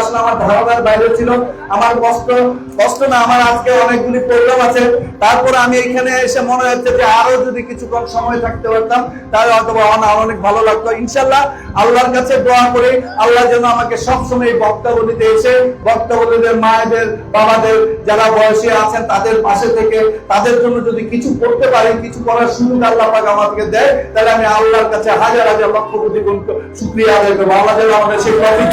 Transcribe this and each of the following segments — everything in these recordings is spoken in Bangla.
আসলে আমার ধারণার বাইরে ছিল, আমার কষ্ট কষ্ট না, আমার আজকে অনেকগুলি প্রোগ্রাম আছে। তারপর আমি এখানে এসে মনে হচ্ছে যে আরও যদি সময় থাকতে পারতাম, তাহলে আমার অনেক ভালো লাগতো। ইনশাল্লাহ আল্লাহর কাছে দোয়া আল্লাহ যেন আমাকে সবসময় এই বক্তব্যটিতে এসে মায়েদের, বাবাদের যারা বয়সী আছেন, তাদের পাশে থেকে, তাদের জন্য যদি কিছু করতে পারি, কিছু করার সুযোগ আল্লাহ পাক দেয়, তাহলে আমি আল্লাহর কাছে হাজার হাজার লক্ষ কোটি গুণ শুক্রিয়া আদায় করব। আল্লাহ যেন আমাদের সেই প্রফিট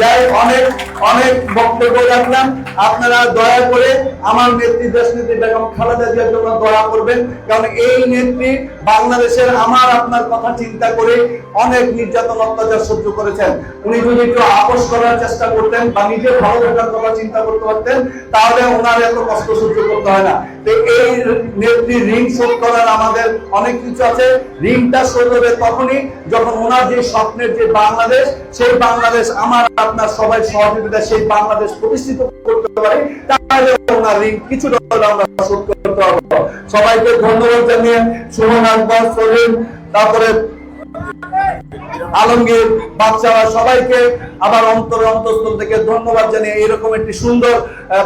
যাই অনেক অনেক বক্তব্য রাখলাম। আপনারা দয়া করে আমার নেত্রী, দেশ বেগম খালেদা জিয়ার জন্য দয়া করবেন, কারণ এই নেত্রী বাংলাদেশের আমার আপনার কথা চিন্তা করে অনেক নির্যাতন, অত্যাচার সহ্য করেছেন। উনি যদি একটু আপোষ করার চেষ্টা করতেন বা নিজের ভালো থাকার কথা চিন্তা করতে পারতেন, তাহলে ওনার এত কষ্ট সহ্য করতে হয় না। এই নেত্রী ঋণ শোধ করার আমাদের অনেক কিছু আছে। ঋণটা শোধ হবে তখনই যখন ওনার যে স্বপ্নের যে বাংলাদেশ, সেই বাংলাদেশ আমার আপনার সবাই সহযোগিতা সেই বাংলাদেশ প্রতিষ্ঠিত করতে পারি, তাহলে ওনার ঋণ কিছুটা আমরা শোধ করতে পারব। সবাইকে ধন্যবাদ জানিয়ে সুমন আকবর সলিম তারপরে আলমগীর বাচ্চারা সবাইকে আবার অন্তর অন্তঃস্থল থেকে ধন্যবাদ জানিয়ে এরকম একটি সুন্দর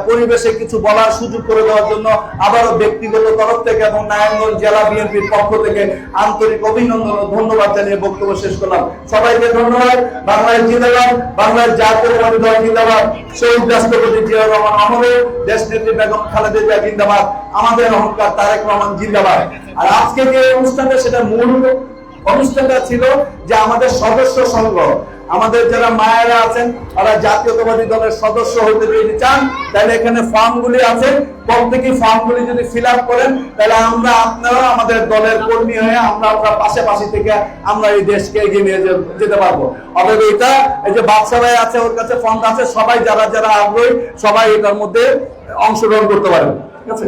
পরিবেশে কিছু বলার সুযোগ করে দেওয়ার জন্য আবারও ব্যক্তিগত তরফ থেকে এবং নারায়ণগঞ্জ জেলা বিএনপির পক্ষ থেকে আন্তরিক অভিনন্দন ও ধন্যবাদ জানিয়ে বক্তব্য শেষ করলাম। সবাইকে ধন্যবাদ। বাংলাদেশ জিন্দাবাদ। বাংলাদেশ জাতীয়তাবাদী দল জিন্দাবাদ। শহীদ রাষ্ট্রপতি জিয়াউর রহমান আমলে দেশ নেত্রী বেগম খালেদা জিয়া জিন্দাবাদ। আমাদের অহংকার তারেক রহমান জিন্দাবাদ। আর আজকে যে অনুষ্ঠানটা, সেটা মূল অনুষ্ঠানটা ছিল যে আমাদের সদস্য সংঘ। আমাদের যারা মায়েরা আছেন, তারা জাতীয়তাবাদী দলের সদস্য হতে যদি চান, তাহলে এখানে ফর্মগুলি আছে। প্রত্যেকই ফর্মগুলি যদি ফিল করেন, তাহলে আমরা আপনারা আমাদের দলের কর্মী হয়ে আমরা আপনার পাশাপাশি থেকে আমরা এই দেশকে এগিয়ে নিয়ে যেতে পারব। অতএব এটা, এই যে বাচ্চা ভাই আছে, ওর কাছে ফর্ম আছে, সবাই যারা যারা আগ্রহী, সবাই এটার মধ্যে অংশগ্রহণ করতে পারেন। ঠিক আছে?